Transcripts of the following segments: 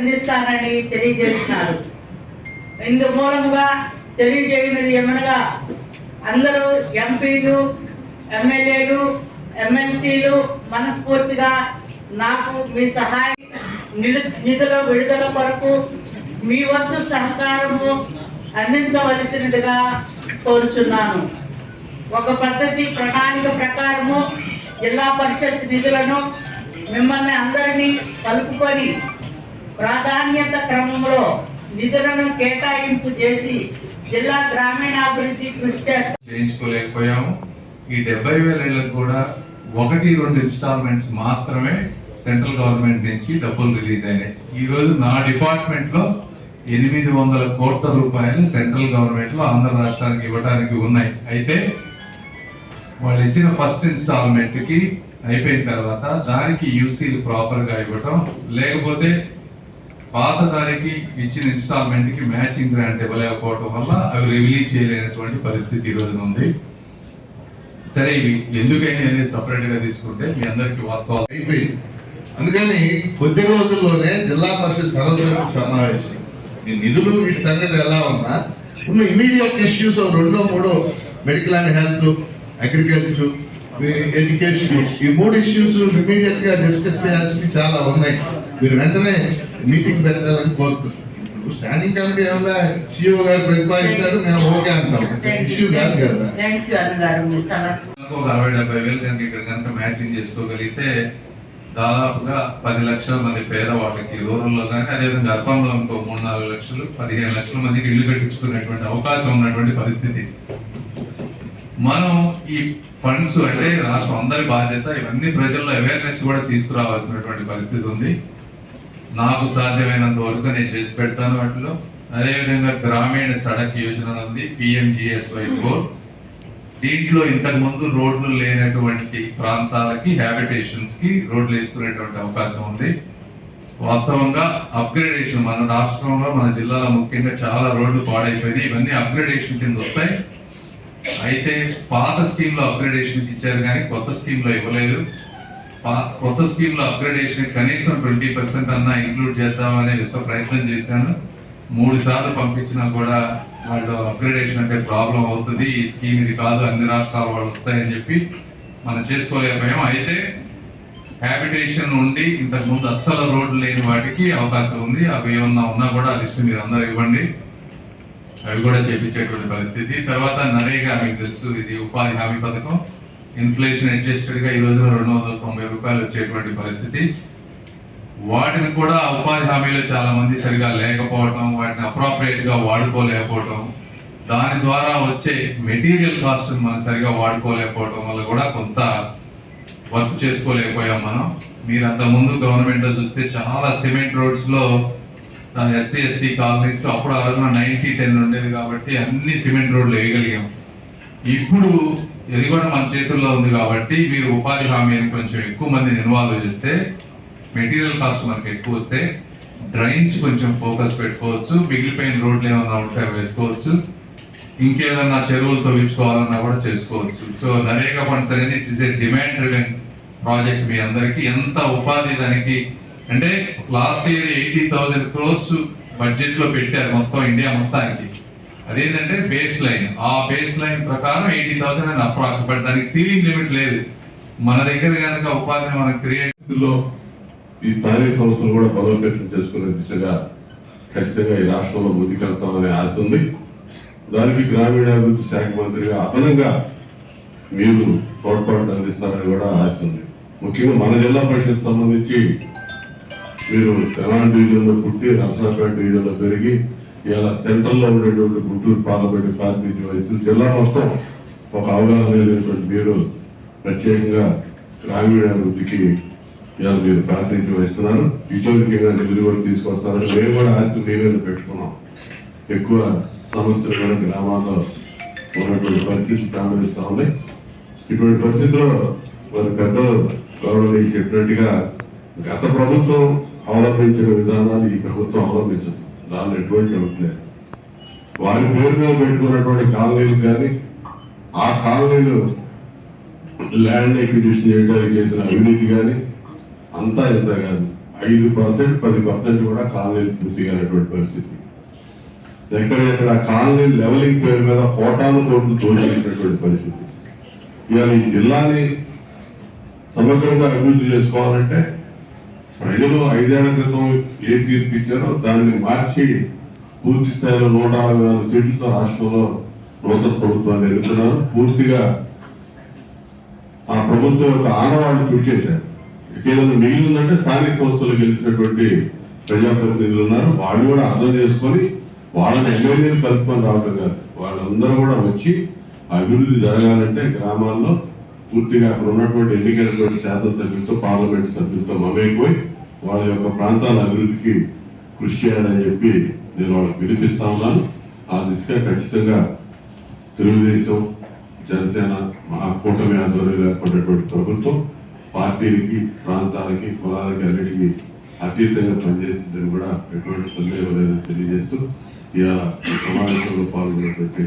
అందిస్తానని తెలియజేస్తున్నారు. ఇందు మూలముగా తెలియజేయనిది ఏమనగా అందరూ ఎంపీలు ఎమ్మెల్యేలు ఎమ్మెల్సీలు మనస్ఫూర్తిగా నాకు మీ సహాయం నిధు నిధుల విడుదల కొరకు మీ వద్ద సహకారము అందించవలసినదిగా కోరుచున్నాను. ఒక పద్ధతి ప్రణాళిక ప్రకారము జిల్లా పరిషత్ నిధులను మిమ్మల్ని అందరినీ కలుపుకొని ప్రాధాన్యత క్రమంలో నిధులను కేటాయింపు చేసి జిల్లా గ్రామీణాభివృద్ధి కృషి చేయించుకోలేకపోయాము. ఈ డెబ్బై వేల కూడా ఒకటి రెండు ఇన్స్టాల్మెంట్స్ మాత్రమే సెంట్రల్ గవర్నమెంట్ నుంచి డబ్బులు రిలీజ్ అయినాయి. ఈ రోజు నా డిపార్ట్మెంట్లో ఎనిమిది వందల కోట్ల రూపాయలు సెంట్రల్ గవర్నమెంట్లో ఆంధ్ర రాష్ట్రానికి ఇవ్వడానికి ఉన్నాయి. అయితే వాళ్ళు ఇచ్చిన ఫస్ట్ ఇన్స్టాల్మెంట్కి అయిపోయిన తర్వాత దానికి యూసీలు ప్రాపర్గా ఇవ్వటం లేకపోతే పాత దానికి ఇచ్చిన ఇన్స్టాల్మెంట్కి మ్యాచింగ్ గ్రాంట్ ఇవ్వలేకపోవడం వల్ల అవి రిలీజ్ చేయలేనటువంటి పరిస్థితి ఈ రోజున ఉంది. సరే ఇవి ఎందుకని అనేది సపరేట్గా తీసుకుంటే మీ అందరికి వాస్తవాలు అయిపోయింది అందుకని కొద్ది రోజుల్లోనే జిల్లా పరిషత్ సర్వసభ్య సమావేశం. ఈ నిధులు వీటి సంగతి ఎలా ఉన్నా ఉన్న ఇమీడియట్ ఇష్యూస్ రెండో మూడో medical and health agriculture education ఈ మూడు ఇష్యూస్ ఇమీడియట్గా డిస్కస్ చేయాల్సినవి చాలా ఉన్నాయి. మీరు వెంటనే మీటింగ్ పెట్టాలని కోరుతున్నాం ఇప్పుడు స్టాండింగ్ కమిటీ ఏమన్నా సిఇఓ గారు ప్రతిపాదించారు మేము ఓకే అంటాం. ఇష్యూ కాదు కదా. ఒక అరవై డెబ్బై వేలు కనుక ఇక్కడ కనుక మ్యాచింగ్ చేసుకోగలిగితే దాదాపుగా పది లక్షల మంది పేదవాళ్ళకి రూరల్లో కానీ అదేవిధంగా అర్బంలో ఇంకో మూడు నాలుగు లక్షలు పదిహేను లక్షల మందికి ఇల్లు కట్టించుకునేటువంటి అవకాశం ఉన్నటువంటి పరిస్థితి. మనం ఈ ఫండ్స్ అంటే రాష్ట్రం అందరి బాధ్యత ఇవన్నీ ప్రజల్లో అవేర్నెస్ కూడా తీసుకురావాల్సినటువంటి పరిస్థితి ఉంది. నాకు సాధ్యమైనంత వరకు నేను చేసి పెడతాను వాటిలో. అదేవిధంగా గ్రామీణ సడక్ యోజన ఉంది పిఎంజిఎస్వై ఫోర్ దీంట్లో ఇంతకుముందు రోడ్లు లేనటువంటి ప్రాంతాలకి హ్యాబిటేషన్స్కి రోడ్లు వేసుకునేటువంటి అవకాశం ఉంది. వాస్తవంగా అప్గ్రేడేషన్ మన రాష్ట్రంలో మన జిల్లాలో ముఖ్యంగా చాలా రోడ్లు పాడైపోయినాయి. ఇవన్నీ అప్గ్రేడేషన్ కింద వస్తాయి. అయితే పాత స్కీమ్లో అప్గ్రేడేషన్కి ఇచ్చారు కానీ కొత్త స్కీమ్లో ఇవ్వలేదు. కొత్త స్కీమ్లో అప్గ్రేడేషన్ కనీసం ట్వంటీ పర్సెంట్ అన్నా ఇంక్లూడ్ చేద్దామనే విశ్వ ప్రయత్నం చేశాను. మూడు సార్లు పంపించినా కూడా వాళ్ళు అప్గ్రేడేషన్ అంటే ప్రాబ్లం అవుతుంది. ఈ స్కీమ్ ఇది కాదు అన్ని రాష్ట్రాల వాళ్ళు వస్తాయని చెప్పి మనం చేసుకోలేకపోయాం. అయితే హ్యాబిటేషన్ ఉండి ఇంతకు ముందు అస్సలు రోడ్లు లేని వాటికి అవకాశం ఉంది. అవి ఏమన్నా ఉన్నా కూడా ఆ లిస్ట్ మీరు అందరూ ఇవ్వండి. అవి కూడా చేపించేటువంటి పరిస్థితి. తర్వాత నరేగా మీకు తెలుసు ఇది ఉపాధి హామీ పథకం. ఇన్ఫ్లేషన్ అడ్జస్టెడ్గా ఈ రోజు రెండు వందల తొంభై రూపాయలు వచ్చేటువంటి పరిస్థితి. వాటిని కూడా ఉపాధి హామీలు చాలా మంది సరిగా లేకపోవటం వాటిని అప్రాప్రియేట్గా వాడుకోలేకపోవటం దాని ద్వారా వచ్చే మెటీరియల్ కాస్ట్ మనం సరిగా వాడుకోలేకపోవటం వల్ల కూడా కొంత వర్క్ చేసుకోలేకపోయాం మనం. మీరు అంత ముందు గవర్నమెంట్ చూస్తే చాలా సిమెంట్ రోడ్స్లో ఎస్సీ ఎస్టీ కాలనీస్ అప్పుడు ఆ రోజున నైన్టీ టెన్ ఉండేది కాబట్టి అన్ని సిమెంట్ రోడ్లు వేయగలిగాం. ఇప్పుడు ఇది కూడా మన చేతుల్లో ఉంది కాబట్టి మీరు ఉపాధి హామీని కొంచెం ఎక్కువ మందిని ఇన్వాల్వ్ చేస్తే మెటీరియల్ కాస్ట్ మనకి ఎక్కువ వస్తే డ్రైన్స్ కొంచెం ఫోకస్ పెట్టుకోవచ్చు మిగిలిపోయిన రోడ్లు ఏమైనా ఉంటే అవి వేసుకోవచ్చు ఇంకేదన్నా చెరువులు తవ్వించుకోవాలన్నా కూడా చేసుకోవచ్చు. సో నరేగా ఫండ్స్ అనేది it is a demand driven project మీ అందరికీ. ఎంత ఉపాధి దానికి అంటే last year eighty thousand crores బడ్జెట్లో పెట్టారు మొత్తం ఇండియా మొత్తానికి. అదేంటంటే బేస్ లైన్ ఆ బేస్ లైన్ ప్రకారం ఎయిటీ థౌసండ్ అని అప్రాక్స్ బట్ దానికి సీలింగ్ లిమిట్ లేదు. మన దగ్గర కనుక ఉపాధిని మనం క్రియేట్లో ఈ స్థానిక సంస్థలు కూడా బలోపేతం చేసుకునే దిశగా ఖచ్చితంగా ఈ రాష్ట్రంలో ముందుకెళ్తామనే ఆశ ఉంది. దానికి గ్రామీణాభివృద్ధి శాఖ మంత్రిగా అదనంగా మీరు తోడ్పాటు అందిస్తారని కూడా ఆశ ఉంది. ముఖ్యంగా మన జిల్లా పరిషత్ సంబంధించి మీరు తెలంగాణ డివిజన్లో పుట్టి నర్సాపేట డివిజన్లో పెరిగి ఇలా సెంట్రల్లో ఉండేటువంటి గుంటూరు పార్లమెంట్ ప్రాతినిధ్యం వయసు జిల్లా మొత్తం ఒక అవగాహన లేనటువంటి మీరు ప్రత్యేకంగా గ్రామీణాభివృద్ధికి ఇవాళ మీరు ప్రాతినిధ్యం వహిస్తున్నారు. విజయోగ్యంగా నిధులు కూడా తీసుకొస్తారు మేము కూడా ఆస్తి మీ మీద పెట్టుకున్నాం. ఎక్కువ సమస్యలు కూడా గ్రామాల్లో ఉన్నటువంటి పరిస్థితి ప్రారంభిస్తూ ఉన్నాయి ఇటువంటి పరిస్థితుల్లో మరి పెద్దలు గౌరవనీయులు చెప్పినట్టుగా గత ప్రభుత్వం అవలంబించిన విధానాలు ఈ ప్రభుత్వం అవలంబించదు. దానిలో ఎటువంటి డౌట్ లేదు. వారి పేరు మీద పెట్టుకున్నటువంటి కాలనీలు కానీ ఆ కాలనీలు ల్యాండ్ ఎక్విజిషన్ చేయడానికి చేసిన అవినీతి కానీ అంతా ఎంత కాదు. ఐదు పర్సెంట్ పది పర్సెంట్ కూడా కాలనీలు పూర్తిగానటువంటి పరిస్థితి. ఎక్కడెక్కడ కాలనీ లెవెలింగ్ పేరు మీద కోటాను కోట్లు తోచేసినటువంటి పరిస్థితి. ఇవాళ ఈ జిల్లాని సమగ్రంగా అభివృద్ధి చేసుకోవాలంటే ప్రజలు ఐదేళ్ళ క్రితం ఏ తీర్పు ఇచ్చారో దాన్ని మార్చి పూర్తి స్థాయిలో నూట అరవై నాలుగు సీట్లతో రాష్ట్రంలో నూతన ప్రభుత్వాన్ని ఎన్నుకున్నారు. పూర్తిగా ఆ ప్రభుత్వం యొక్క ఆనవాళ్ళు కృషి చేశారు. ఏదైనా మిగిలిందంటే స్థానిక సంస్థలు గెలిచినటువంటి ప్రజాప్రతినిధులు ఉన్నారు. వాళ్ళు కూడా అర్థం చేసుకొని వాళ్ళని ఎమ్మెల్యేలు కలుపుకొని రావడం కాదు. వాళ్ళందరూ కూడా వచ్చి అభివృద్ధి జరగాలంటే గ్రామాల్లో పూర్తిగా అక్కడ ఉన్నటువంటి ఎన్నికైనటువంటి శాసనసభ్యులతో పార్లమెంట్ సభ్యులతో మమేకపోయి వాళ్ళ యొక్క ప్రాంతాల అభివృద్ధికి కృషి చేయాలని చెప్పి నేను వాళ్ళకి పిలిపిస్తా ఉన్నాను. ఆ దిశగా ఖచ్చితంగా తెలుగుదేశం జనసేన మహాకూటమి ఆధ్వర్యంలో ఏర్పడినటువంటి ప్రభుత్వం పార్టీలకి ప్రాంతాలకి కులాలకి అన్నిటికీ అతీతంగా పనిచేసిందని కూడా ఎటువంటి సందేహం లేదని తెలియజేస్తూ ఇలా సమావేశంలో పాల్గొన్నటువంటి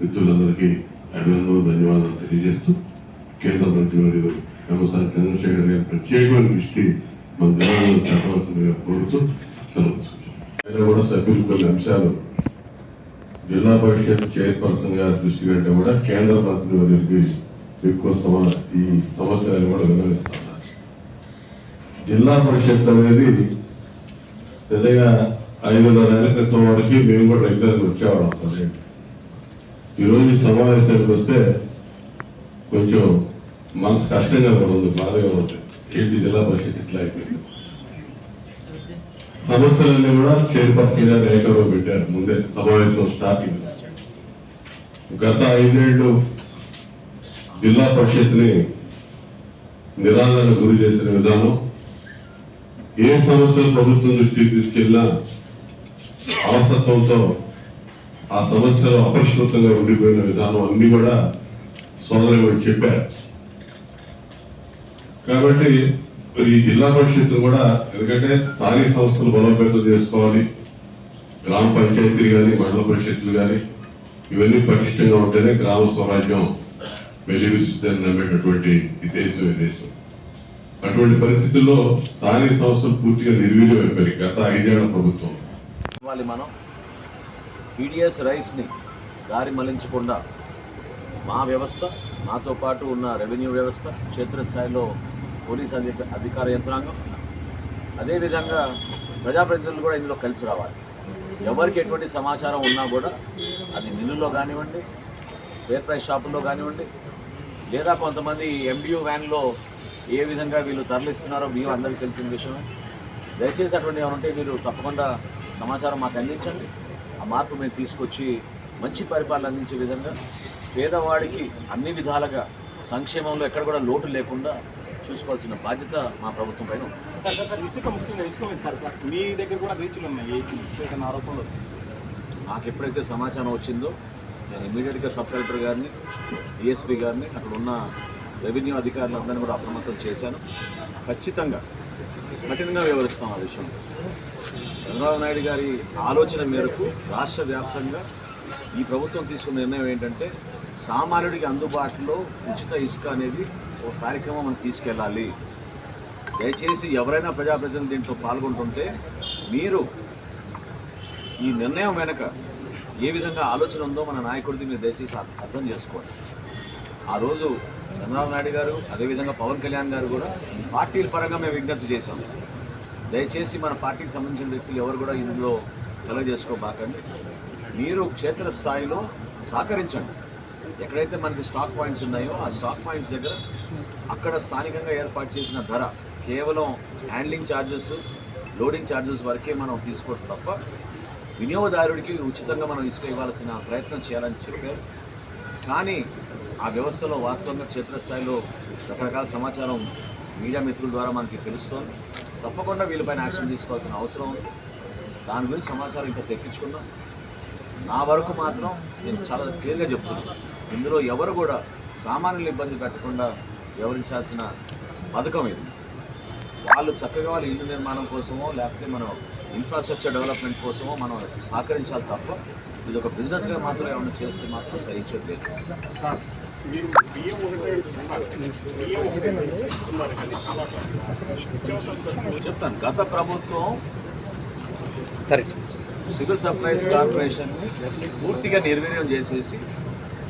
మిత్రులందరికీ అభినందనలు ధన్యవాదాలు తెలియజేస్తూ కేంద్ర మంత్రివర్యులు వ్యవసాయ చంద్రశేఖర్ గారి ప్రత్యేకమైన దృష్టి మన చెప్పవలసిందిగా కోరుతూ ఆయన కూడా సభ్యులు కొన్ని అంశాలు జిల్లా పరిషత్ చైర్పర్సన్ గారి దృష్టి కంటే కూడా కేంద్ర మంత్రి వర్యులకి ఎక్కువ సమా ఈ సమస్యలను కూడా వివరిస్తున్నారు జిల్లా పరిషత్ అనేది పెద్దగా ఐదున్నర ఏళ్ళ క్రితం వరకు మేము కూడా రెగ్యులర్గా వచ్చేవాళ్ళం అసలు ఈరోజు సమావేశానికి వస్తే కొంచెం మనసు కష్టంగా కూడా ఉంది బాధగా ఉంది. ఏంటి జిల్లా పరిషత్ ఇట్లా అయిపోయింది. సమస్యలన్నీ కూడా చైర్పర్సన్ గారు ఏకరవ పెట్టారు ముందే సమావేశం స్టార్టింగ్. గత ఐదేళ్ళు జిల్లా పరిషత్ని నిరాదరణ గురి చేసిన విధానం ఏ సమస్యలు ప్రభుత్వం దృష్టికి తీసుకెళ్ళినా అవసత్వంతో ఆ సమస్యలు అపరిష్కృతంగా ఉండిపోయిన విధానం అన్ని కూడా సోదరులు చెప్పారు. కాబట్టి మరి ఈ జిల్లా పరిషత్తు కూడా ఎందుకంటే స్థానిక సంస్థలు బలోపేతం చేసుకోవాలి గ్రామ పంచాయతీలు కానీ మండల పరిషత్తులు కానీ ఇవన్నీ పటిష్టంగా ఉంటేనే గ్రామ స్వరాజ్యం వెలివిస్తుందని నమ్మేటటువంటి ఈ దేశం ఈ దేశం. అటువంటి పరిస్థితుల్లో స్థానిక సంస్థలు పూర్తిగా నిర్వీర్యం అయిపోయాయి గత ఐదేళ్ళ ప్రభుత్వం. మనం. పీడిఎస్ రైస్ని దారి మళ్ళించకుండా మా వ్యవస్థ మాతో పాటు ఉన్న రెవెన్యూ వ్యవస్థ క్షేత్రస్థాయిలో పోలీస్ అధిక అధికార యంత్రాంగం. అదేవిధంగా ప్రజాప్రతినిధులు కూడా ఇందులో కలిసి రావాలి. ఎవరికి ఎటువంటి సమాచారం ఉన్నా కూడా అది మిల్లులో కానివ్వండి ఫేర్ ప్రైస్ షాపుల్లో కానివ్వండి లేదా కొంతమంది ఎండియూ వ్యాన్లో ఏ విధంగా వీళ్ళు తరలిస్తున్నారో మేము అందరికీ తెలిసిన విషయమే. దయచేసి అటువంటి ఏమంటే ఉంటే మీరు తప్పకుండా సమాచారం మాకు అందించండి. ఆ మార్పు మేము తీసుకొచ్చి మంచి పరిపాలన అందించే విధంగా పేదవాడికి అన్ని విధాలుగా సంక్షేమంలో ఎక్కడ కూడా లోటు లేకుండా చూసుకోవాల్సిన బాధ్యత మా ప్రభుత్వం పైన ఇసుక ముఖ్యంగా ఇసుక సార్ మీ దగ్గర కూడా ఉన్నాయి ఆరోపణలు? నాకు ఎప్పుడైతే సమాచారం వచ్చిందో నేను ఇమీడియట్గా సబ్ కలెక్టర్ గారిని డిఎస్పీ గారిని అక్కడ ఉన్న రెవెన్యూ అధికారులందరినీ కూడా అప్రమత్తం చేశాను. ఖచ్చితంగా కఠినంగా వివరిస్తాం ఆ విషయం. చంద్రబాబు నాయుడు గారి ఆలోచన మేరకు రాష్ట్ర వ్యాప్తంగా ఈ ప్రభుత్వం తీసుకున్న నిర్ణయం ఏంటంటే సామాన్యుడికి అందుబాటులో ఉచిత ఇసుక అనేది ఒక కార్యక్రమం మనం తీసుకెళ్ళాలి. దయచేసి ఎవరైనా ప్రజాప్రతినిధి దీంట్లో పాల్గొంటుంటే మీరు ఈ నిర్ణయం వెనక ఏ విధంగా ఆలోచన ఉందో మన నాయకుడిది మీరు దయచేసి అర్థం చేసుకోండి. ఆ రోజు చంద్రబాబు నాయుడు గారు అదేవిధంగా పవన్ కళ్యాణ్ గారు కూడా పార్టీల పరంగా మేము విజ్ఞప్తి చేశాం. దయచేసి మన పార్టీకి సంబంధించిన వ్యక్తులు ఎవరు కూడా ఇందులో కలగజేసుకోబాకండి. మీరు క్షేత్రస్థాయిలో సహకరించండి. ఎక్కడైతే మనకి స్టాక్ పాయింట్స్ ఉన్నాయో ఆ స్టాక్ పాయింట్స్ దగ్గర అక్కడ స్థానికంగా ఏర్పాటు చేసిన ధర కేవలం హ్యాండ్లింగ్ ఛార్జెస్ లోడింగ్ ఛార్జెస్ వరకే మనం తీసుకోవడం తప్ప వినియోగదారుడికి ఉచితంగా మనం ఇసుక ఇవ్వాల్సిన ప్రయత్నం చేయాలని చెప్పారు. కానీ ఆ వ్యవస్థలో వాస్తవంగా క్షేత్రస్థాయిలో రకరకాల సమాచారం మీడియా మిత్రుల ద్వారా మనకి తెలుస్తోంది. తప్పకుండా వీళ్ళపైన యాక్షన్ తీసుకోవాల్సిన అవసరం ఉంది. దాని గురించి సమాచారం ఇంకా తెప్పించుకున్నాం నా వరకు మాత్రం నేను చాలా క్లియర్గా చెప్తున్నాను. ఇందులో ఎవరు కూడా సామాన్యులు ఇబ్బంది పెట్టకుండా వివరించాల్సిన పథకం ఇది. వాళ్ళు చక్కగా వాళ్ళ ఇల్లు నిర్మాణం కోసమో లేకపోతే మనం ఇన్ఫ్రాస్ట్రక్చర్ డెవలప్మెంట్ కోసమో మనం సహకరించాలి తప్ప ఇది ఒక బిజినెస్గా మాత్రం ఏమైనా చేస్తే మాత్రం సహించట్లేదు సార్ మీరు బియ్యం ఒకటే సార్, బియ్యం ఒకటే ఇస్తున్నారు కానీ చాలా నిత్యావసర సరుకులు చెప్తాను గత ప్రభుత్వం సరే. సివిల్ సప్లైస్ కార్పొరేషన్ పూర్తిగా నిర్వీర్యం చేసేసి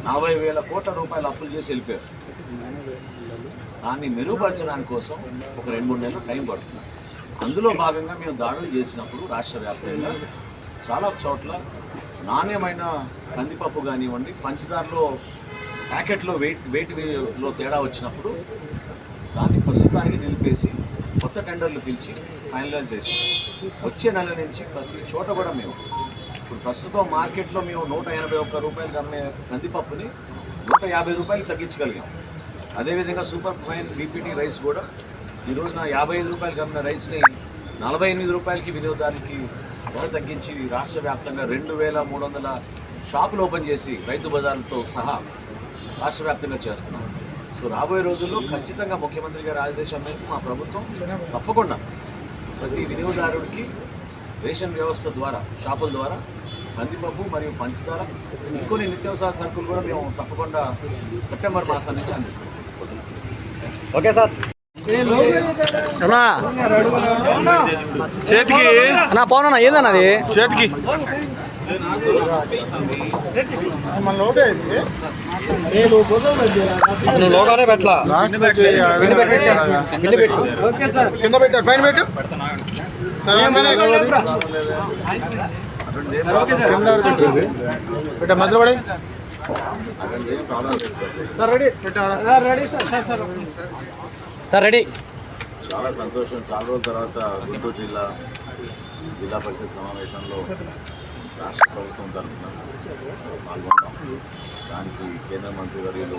నలభై వేల కోట్ల రూపాయలు అప్పులు చేసి వెళ్ళిపోయారు. దాన్ని మెరుగుపరచడానికి కోసం ఒక రెండు మూడు నెలలు టైం పడుతుంది. అందులో భాగంగా మేము దాడులు చేసినప్పుడు రాష్ట్ర వ్యాప్తంగా చాలా చోట్ల నాణ్యమైన కందిపప్పు కానివ్వండి పంచదారలో ప్యాకెట్లో వెయిట్ వెయిట్లో తేడా వచ్చినప్పుడు దాన్ని ప్రస్తుతానికి నిలిపేసి కొత్త టెండర్లు పిలిచి ఫైనలైజ్ చేసి వచ్చే నెల నుంచి ప్రతి చోట కూడా మేము ఇప్పుడు ప్రస్తుతం మార్కెట్లో మేము నూట ఎనభై ఒక్క రూపాయలు అమ్మే కందిపప్పుని నూట యాభై రూపాయలు తగ్గించగలిగాం. అదేవిధంగా సూపర్ ఫైన్ బీపీటీ రైస్ కూడా ఈరోజున యాభై ఐదు రూపాయలకి అమ్మిన రైస్ని నలభై ఎనిమిది రూపాయలకి వినియోగదారులకి ధర తగ్గించి రాష్ట్ర వ్యాప్తంగా రెండు వేల మూడు వందల షాపులు ఓపెన్ చేసి రైతు బజార్లతో సహా రాష్ట్ర వ్యాప్తంగా చేస్తున్నాం. సో రాబోయే రోజుల్లో ఖచ్చితంగా ముఖ్యమంత్రి గారి ఆదేశం మేరకు మా ప్రభుత్వం తప్పకుండా ప్రతి వినియోగదారుడికి రేషన్ వ్యవస్థ ద్వారా షాపుల ద్వారా కందిపప్పు మరియు పంచదార ఇంకొన్ని నిత్యావసర సరుకులు కూడా మేము తప్పకుండా సెప్టెంబర్ మాసం నుంచి అందిస్తాం. Okay sir. చేతికి. అన్నా పవన్ అన్న ఏందన్నది చేతికి. మన లోటే ఇది నువ్వు లోగానే పెట్టలా. కింద పెట్టు. కింద పెట్టు. పైన పెట్టు. పెట్ట మధ్యలో పడే సార్ రెడీ. చాలా సంతోషం. చాలా రోజుల తర్వాత గుంటూరు జిల్లా జిల్లా పరిషత్ సమావేశంలో రాష్ట్ర ప్రభుత్వం తరఫున పాల్గొన్నాం. దానికి కేంద్ర మంత్రి వర్యులు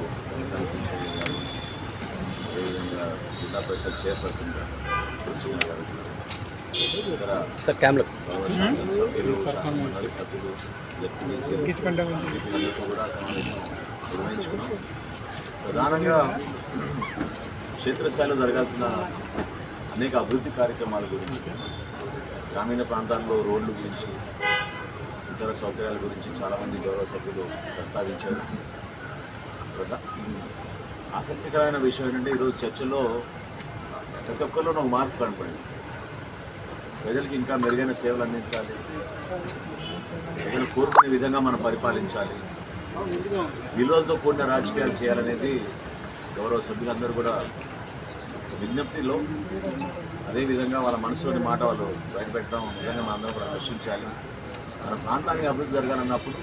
అదేవిధంగా జిల్లా పరిషత్ చైర్పర్సన్ గారు కృష్ణ గారు సార్ క్యామ్లో ప్రధానంగా క్షేత్రస్థాయిలో జరగాల్సిన అనేక అభివృద్ధి కార్యక్రమాల గురించి గ్రామీణ ప్రాంతాల్లో రోడ్ల గురించి ఇతర సౌకర్యాల గురించి చాలామంది గౌరవ సభ్యులు ప్రస్తావించారు. ఆసక్తికరమైన విషయం ఏంటంటే ఈరోజు చర్చలో ప్రతి ఒక్కరిలో ఒక మార్పు కనపడింది. ప్రజలకు ఇంకా మెరుగైన సేవలు అందించాలి. ప్రజలు కోరుకునే విధంగా మనం పరిపాలించాలి. విలువలతో కూడిన రాజకీయాలు చేయాలనేది గౌరవ సభ్యులందరూ కూడా విజ్ఞప్తిలో అదేవిధంగా వాళ్ళ మనసులోని మాట వాళ్ళు బయటపెట్టడం నిజంగా మనందరం కూడా హర్షించాలి మన ప్రాంతానికి అభివృద్ధి జరగాలన్నప్పుడు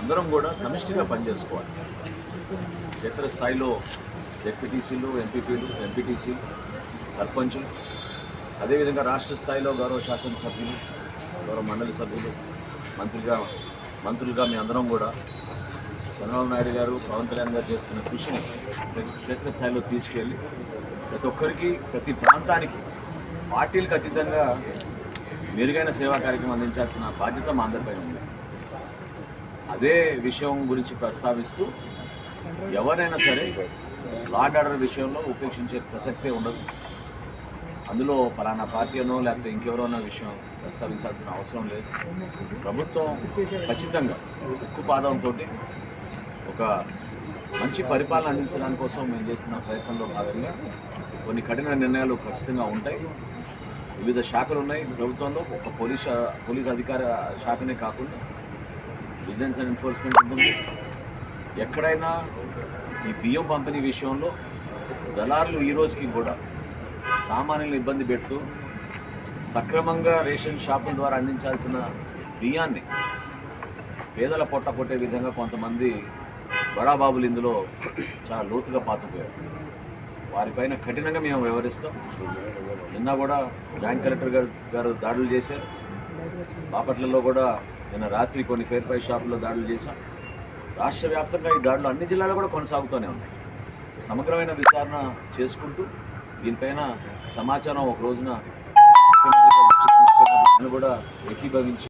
అందరం కూడా సమిష్టిగా పనిచేసుకోవాలి. క్షేత్రస్థాయిలో జెడ్పీటీసీలు ఎంపీపీలు ఎంపీటీసీలు సర్పంచులు అదేవిధంగా రాష్ట్ర స్థాయిలో గౌరవ శాసనసభ్యులు గౌరవ మండలి సభ్యులు మంత్రిగా మంత్రులుగా మీ అందరం కూడా చంద్రబాబు నాయుడు గారు పవన్ కళ్యాణ్ గారు చేస్తున్న కృషిని క్షేత్రస్థాయిలో తీసుకెళ్ళి ప్రతి ఒక్కరికి ప్రతి ప్రాంతానికి పార్టీలకు అతీతంగా మెరుగైన సేవా కార్యక్రమం అందించాల్సిన బాధ్యత మా అందరిపై ఉంది. అదే విషయం గురించి ప్రస్తావిస్తూ ఎవరైనా సరే లాడ్ ఆర్డర్ విషయంలో ఉపేక్షించే ప్రసక్తే ఉండదు. అందులో పలానా పార్టీనో లేకపోతే ఇంకెవరో అన్న విషయం ప్రస్తావించాల్సిన అవసరం లేదు. ప్రభుత్వం ఖచ్చితంగా ఉక్కు పాదంతో ఒక మంచి పరిపాలన అందించడానికి కోసం మేము చేస్తున్న ప్రయత్నంలో భాగంగా కొన్ని కఠిన నిర్ణయాలు ఖచ్చితంగా ఉంటాయి. వివిధ శాఖలు ఉన్నాయి. ప్రభుత్వంలో ఒక పోలీస్ పోలీస్ అధికార శాఖనే కాకుండా విజిలెన్స్ అండ్ ఎన్ఫోర్స్మెంట్ ఉంటుంది. ఎక్కడైనా ఈ బియ్యం పంపిణీ విషయంలో దళారులు ఈ రోజుకి కూడా సామాన్యులను ఇబ్బంది పెడుతూ సక్రమంగా రేషన్ షాపుల ద్వారా అందించాల్సిన బియ్యాన్ని పేదల పొట్ట కొట్టే విధంగా కొంతమంది బడాబాబులు ఇందులో చాలా లోతుగా పాతుపోయారు వారిపైన కఠినంగా మేము వ్యవహరిస్తాం. నిన్న కూడా జాయింట్ కలెక్టర్ గారు గారు దాడులు చేశారు. బాపట్లలో కూడా నిన్న రాత్రి కొన్ని ఫేర్ ప్రైస్ షాపుల్లో దాడులు చేశాం. రాష్ట్ర వ్యాప్తంగా ఈ దాడులు అన్ని జిల్లాలో కూడా కొనసాగుతూనే ఉన్నాయి. సమగ్రమైన విచారణ చేసుకుంటూ దీనిపైన సమాచారం ఒక రోజున ముఖ్యమంత్రి తీసుకెళ్ళినప్పుడు కూడా ఏకీభవించి